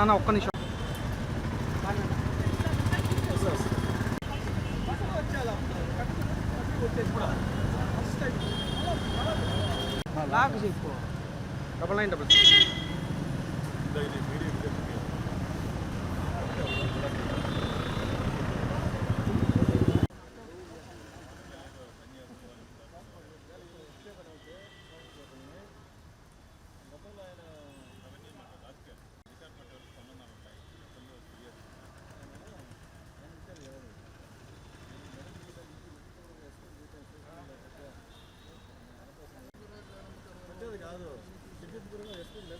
నాన్న ఒక్క నిమిషం. నాకు చెప్పు డబల్ నైన్ డబల్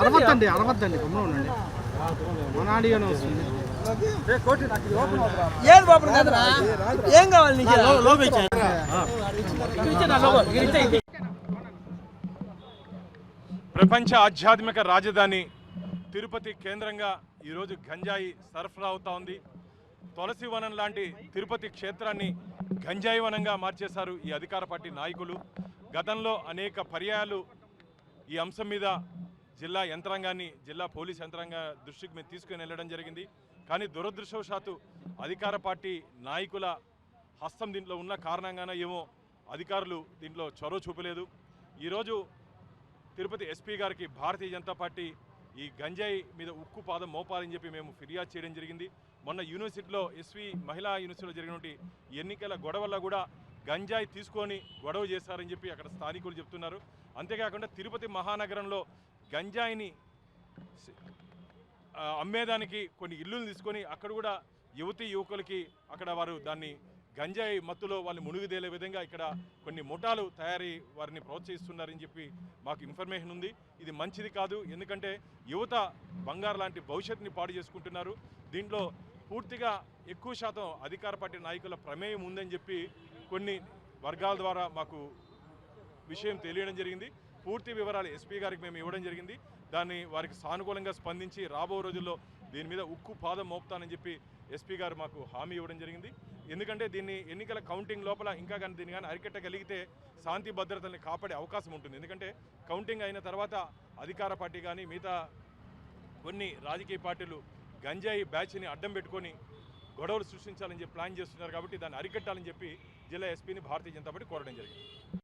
అరవద్దండి అరవద్దండి గమ్మున ఉండండి. మన ఆడియోనే వస్తుంది. ఏది బాబు కాదురా ఏం కావాలి నీకు? ప్రపంచ ఆధ్యాత్మిక రాజధాని తిరుపతి కేంద్రంగా ఈరోజు గంజాయి సరఫరా అవుతా ఉంది. తులసి వనం లాంటి తిరుపతి క్షేత్రాన్ని గంజాయి వనంగా మార్చేశారు ఈ అధికార పార్టీ నాయకులు. గతంలో అనేక పర్యాయాలు ఈ అంశం మీద జిల్లా యంత్రాంగాన్ని జిల్లా పోలీస్ యంత్రాంగ దృష్టికి మేము తీసుకుని వెళ్ళడం జరిగింది. కానీ దురదృష్టవశాత్తు అధికార పార్టీ నాయకుల హస్తం దీంట్లో ఉన్న కారణంగానే ఏమో అధికారులు దీంట్లో చొరవ చూపలేదు. ఈరోజు తిరుపతి ఎస్పీ గారికి భారతీయ జనతా పార్టీ ఈ గంజాయి మీద ఉక్కు పాదం మోపాలని చెప్పి మేము ఫిర్యాదు చేయడం జరిగింది. మొన్న యూనివర్సిటీలో ఎస్వి మహిళా యూనివర్సిటీలో జరిగినటువంటి ఎన్నికల గొడవల్లో కూడా గంజాయి తీసుకొని గొడవ చేశారని చెప్పి అక్కడ స్థానికులు చెప్తున్నారు. అంతేకాకుండా తిరుపతి మహానగరంలో గంజాయిని అమ్మేదానికి కొన్ని ఇల్లులు తీసుకొని అక్కడ కూడా యువతి యువకులకి అక్కడ వారు దాన్ని గంజాయి మత్తులో వాళ్ళు మునిగిదేలే విధంగా ఇక్కడ కొన్ని ముఠాలు తయారీ వారిని ప్రోత్సహిస్తున్నారని చెప్పి మాకు ఇన్ఫర్మేషన్ ఉంది. ఇది మంచిది కాదు. ఎందుకంటే యువత బంగారు లాంటి భవిష్యత్తుని పాడు చేసుకుంటున్నారు. దీంట్లో పూర్తిగా ఎక్కువ శాతం అధికార పార్టీ నాయకుల ప్రమేయం ఉందని చెప్పి కొన్ని వర్గాల ద్వారా మాకు విషయం తెలియడం జరిగింది. పూర్తి వివరాలు ఎస్పీ గారికి మేము ఇవ్వడం జరిగింది. దాన్ని వారికి సానుకూలంగా స్పందించి రాబో రోజుల్లో దీని మీద ఉక్కు పాదం మోపుతానని చెప్పి ఎస్పీ గారు మాకు హామీ ఇవ్వడం జరిగింది. ఎందుకంటే దీన్ని ఎన్నికల కౌంటింగ్ లోపల ఇంకా కానీ దీన్ని కానీ అరికట్టగలిగితే శాంతి భద్రతల్ని కాపాడే అవకాశం ఉంటుంది. ఎందుకంటే కౌంటింగ్ అయిన తర్వాత అధికార పార్టీ కానీ మిగతా కొన్ని రాజకీయ పార్టీలు గంజాయి బ్యాచ్ని అడ్డం పెట్టుకొని గొడవలు సృష్టించాలని చెప్పి ప్లాన్ చేస్తున్నారు కాబట్టి దాన్ని అరికట్టాలని చెప్పి జిల్లా ఎస్పీని భారతీయ జనతా పార్టీ కోరడం జరిగింది.